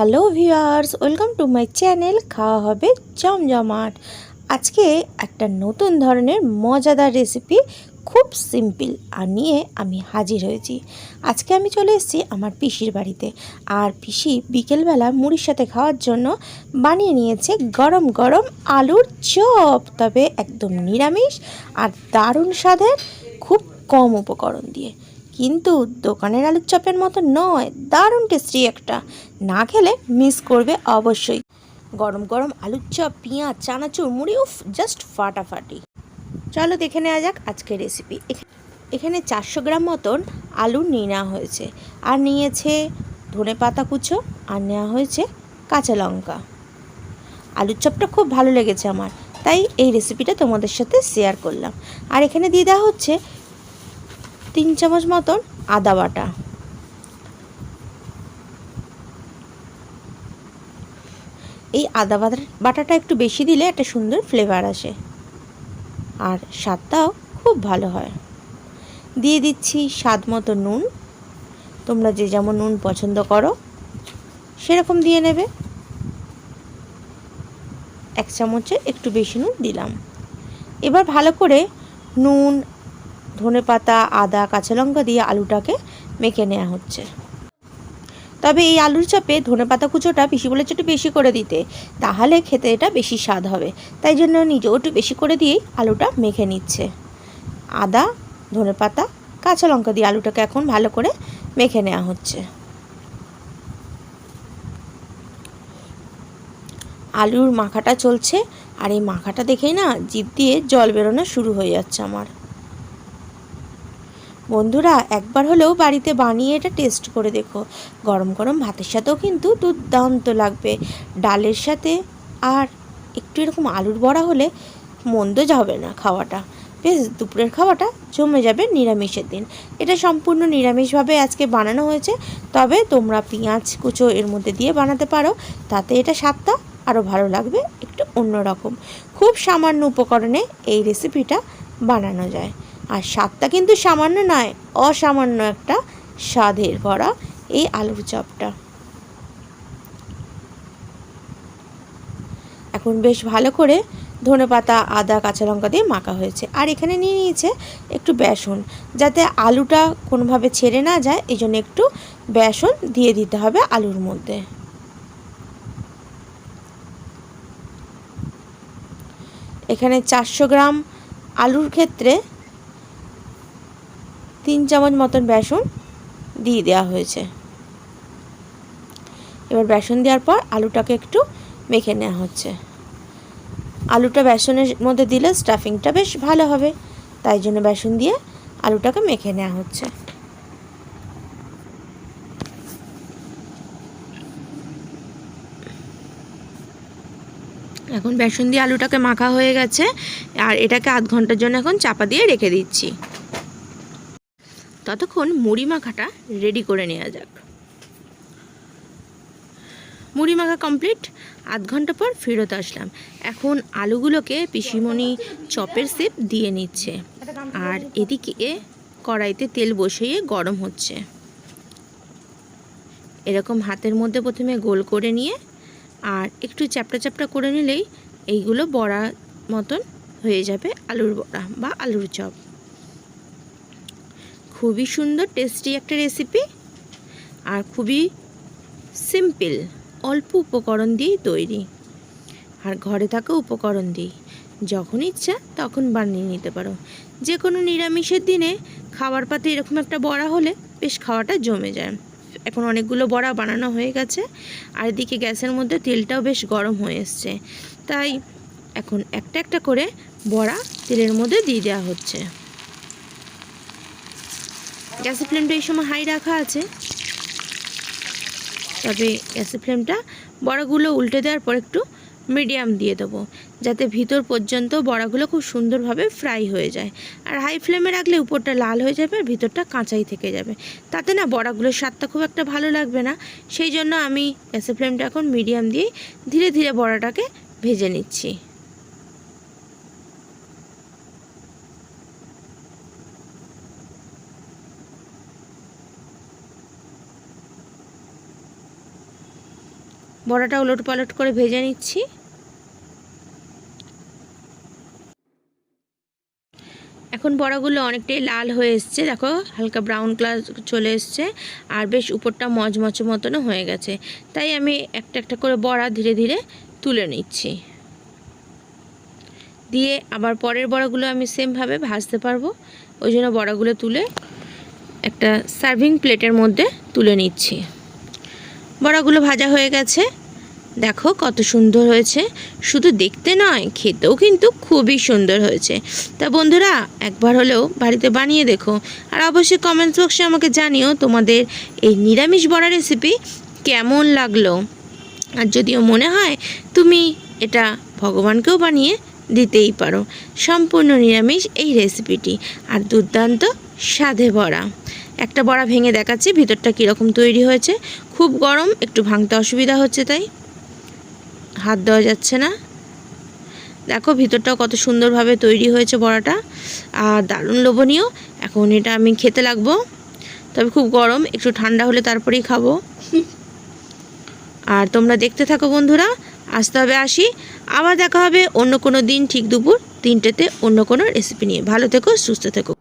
Hello viewers, welcome to my channel খাওয়া হবে জমজমাট। আজকে একটা নতুন ধরনের মজাদার রেসিপি, খুব সিম্পল আর নিয়ে আমি হাজির হয়েছি। আজকে আমি চলে এসেছি আমার পিসির বাড়িতে। আর পিসি বিকেলবেলা মুড়ির সাথে খাওয়ার জন্য বানিয়ে নিয়েছে গরম গরম আলুর চপ। তবে একদম নিরামিষ আর দারুণ স্বাদের, খুব কম উপকরণ দিয়ে। কিন্তু দোকানের আলুর চপের মতো নয়, দারুণ টেস্টি একটা। না খেলে মিস করবে অবশ্যই। গরম গরম আলুর চপ, পেঁয়াজ, চানাচুর, মুড়ি, উফ জাস্ট ফাটাফাটি। চলো দেখে নেওয়া যাক আজকের রেসিপি এখানে চারশো গ্রাম মতন আলু নিয়ে নেওয়া হয়েছে। আর নিয়েছে ধনে পাতা কুচো, আর নেওয়া হয়েছে কাঁচা লঙ্কা। আলুর চপটা খুব ভালো লেগেছে আমার, তাই এই রেসিপিটা তোমাদের সাথে শেয়ার করলাম। আর এখানে দিয়ে দেওয়া হচ্ছে তিন চামচ মতন আদা বাটা। এই আদা বাটা বাটাটা একটু বেশি দিলে একটা সুন্দর ফ্লেভার আসে। আর স্বাদটাও খুব ভালো হয়। দিয়ে দিচ্ছি স্বাদ মতো নুন। তোমরা যে যেমন নুন পছন্দ করো, সেরকম দিয়ে নেবে। এক চামচে একটু বেশি নুন দিলাম। এবার ভালো করে নুন ধনে পাতা, আদা, কাঁচা লঙ্কা দিয়ে আলুটাকে মেখে নেওয়া হচ্ছে। তবে এই আলুর চাপে ধনে পাতা কুচোটা পিসি বলেছে একটু বেশি করে দিতে, তাহলে খেতে এটা বেশি স্বাদ হবে। তাই জন্য নিজেও একটু বেশি করে দিয়েই আলুটা মেখে নিচ্ছে। আদা, ধনে পাতা, কাঁচা লঙ্কা দিয়ে আলুটাকে এখন ভালো করে মেখে নেওয়া হচ্ছে। আলুর মাখাটা চলছে, আর এই মাখাটা দেখেই না, জিভ দিয়ে জল বেরোনো শুরু হয়ে যাচ্ছে আমার। বন্ধুরা, একবার হলেও বাড়িতে বানিয়ে এটা টেস্ট করে দেখো। গরম গরম ভাতের সাথেও কিন্তু দুর্দান্ত লাগবে। ডালের সাথে আর একটু এরকম আলুর বড়া হলে মন্দ যাবে না খাওয়াটা। বেশ, দুপুরের খাওয়াটা জমে যাবে নিরামিষের দিন। এটা সম্পূর্ণ নিরামিষভাবে আজকে বানানো হয়েছে। তবে তোমরা পেঁয়াজ কুচো এর মধ্যে দিয়ে বানাতে পারো। তাতে এটা স্বাদটা আরও ভালো লাগবে, একটু অন্যরকম। খুব সামান্য উপকরণে এই রেসিপিটা বানানো যায়। আর স্বাদটা কিন্তু সামান্য নয়, অসামান্য একটা স্বাদের ভরা এই আলুর চপটা। এখন বেশ ভালো করে ধনে পাতা, আদা, কাঁচা লঙ্কা দিয়ে মাখা হয়েছে। আর এখানে নিয়ে নিয়েছে একটু বেসন, যাতে আলুটা কোনোভাবে ছেড়ে না যায় এই জন্য একটু বেসন দিয়ে দিতে হবে আলুর মধ্যে। এখানে চারশো গ্রাম আলুর ক্ষেত্রে তিন চামচ মতন বেসন দিয়ে দেওয়া হয়েছে। এবার বেসন দেওয়ার পর আলুটাকে একটু মেখে নেওয়া হচ্ছে। আলুটা বেসনের মধ্যে দিলে স্টাফিংটা বেশ ভালো হবে, তাই জন্য বেসন দিয়ে আলুটাকে মেখে নেওয়া হচ্ছে। এখন বেসন দিয়ে আলুটাকে মাখা হয়ে গেছে, আর এটাকে আধ ঘণ্টার জন্য এখন চাপা দিয়ে রেখে দিচ্ছি। ততক্ষণ মুড়ি মাখাটা রেডি করে নেওয়া যাক। মুড়ি মাখা কমপ্লিট আধ ঘণ্টা পর ফেরত আসলাম। এখন আলুগুলোকে পিসিমণি চপের সেপ দিয়ে নিচ্ছে। আর এদিকে কড়াইতে তেল বসিয়ে গরম হচ্ছে। এরকম হাতের মধ্যে প্রথমে গোল করে নিয়ে আর একটু চ্যাপটা চ্যাপটা করে নিলেই এইগুলো বড়া মতন হয়ে যাবে আলুর বড়া বা আলুর চপ। খুবই সুন্দর টেস্টি একটা রেসিপি আর খুবই সিম্পল অল্প উপকরণ দিয়েই তৈরি। আর ঘরে থাকা উপকরণ দিই যখন ইচ্ছা তখন বানিয়ে নিতে পারো। যে কোনো নিরামিষের দিনে খাবার পাতে এরকম একটা বড়া হলে বেশ খাওয়াটা জমে যায়। এখন অনেকগুলো বড়া বানানো হয়ে গেছে আর এদিকে গ্যাসের মধ্যে তেলটাও বেশ গরম হয়ে এসছে। তাই এখন একটা একটা করে বড়া তেলের মধ্যে দিয়ে দেওয়া হচ্ছে। গ্যাসের ফ্লেমটা এই সময় হাই রাখা আছে। তবে গ্যাসের ফ্লেমটা বড়াগুলো উল্টে দেওয়ার পর একটু মিডিয়াম দিয়ে দেবো, যাতে ভিতর পর্যন্ত বড়াগুলো খুব সুন্দরভাবে ফ্রাই হয়ে যায়। আর হাই ফ্লেমে রাখলে উপরটা লাল হয়ে যাবে আর ভিতরটা কাঁচাই থেকে যাবে। তাতে না বড়াগুলোর স্বাদটা খুব একটা ভালো লাগবে না। সেই জন্য আমি গ্যাসের ফ্লেমটা এখন মিডিয়াম দিয়ে ধীরে ধীরে বড়াটাকে ভেজে নিচ্ছি। বড়াটা উলট পালট করে ভেজে নিচ্ছি। এখন বড়াগুলো অনেকটাই লাল হয়ে এসছে। দেখো, হালকা ব্রাউন কালার চলে এসছে আর বেশ উপরটা মচমচে মতনও হয়ে গেছে। তাই আমি একটা একটা করে বড়া ধীরে ধীরে তুলে নিচ্ছি। দিয়ে আবার পরের বড়াগুলো আমি সেমভাবে ভাজতে পারব। ওই জন্য বড়াগুলো তুলে একটা সার্ভিং প্লেটের মধ্যে তুলে নিচ্ছি। বড়াগুলো ভাজা হয়ে গেছে। দেখো কত সুন্দর হয়েছে। শুধু দেখতে নয়, খেতেও কিন্তু খুবই সুন্দর হয়েছে। তা বন্ধুরা, একবার হলেও বাড়িতে বানিয়ে দেখো। আর অবশ্যই কমেন্টস বক্সে আমাকে জানিও তোমাদের এই নিরামিষ বড়া রেসিপি কেমন লাগল। আর যদিও মনে হয় তুমি এটা ভগবানকেও বানিয়ে দিতেই পারো। সম্পূর্ণ নিরামিষ এই রেসিপিটি আর দুর্দান্ত স্বাদে ভরা একটা বড়া ভেঙে দেখাচ্ছি, ভিতরটা কীরকম তৈরি হয়েছে। খুব গরম, একটু ভাঙতে অসুবিধা হচ্ছে তাই। হাত দেওয়া যাচ্ছে না। দেখো ভিতরটাও কত সুন্দরভাবে তৈরি হয়েছে বড়াটা। আর দারুণ লোভনীয়। এখন এটা আমি খেতে লাগবো। তবে খুব গরম, একটু ঠান্ডা হলে তারপরেই খাব। আর তোমরা দেখতে থাকো বন্ধুরা। আসতে হবে আসি। আবার দেখা হবে অন্য কোনো দিন ঠিক দুপুর তিনটেতে অন্য কোনো রেসিপি নিয়ে। ভালো থেকো, সুস্থ থেকো।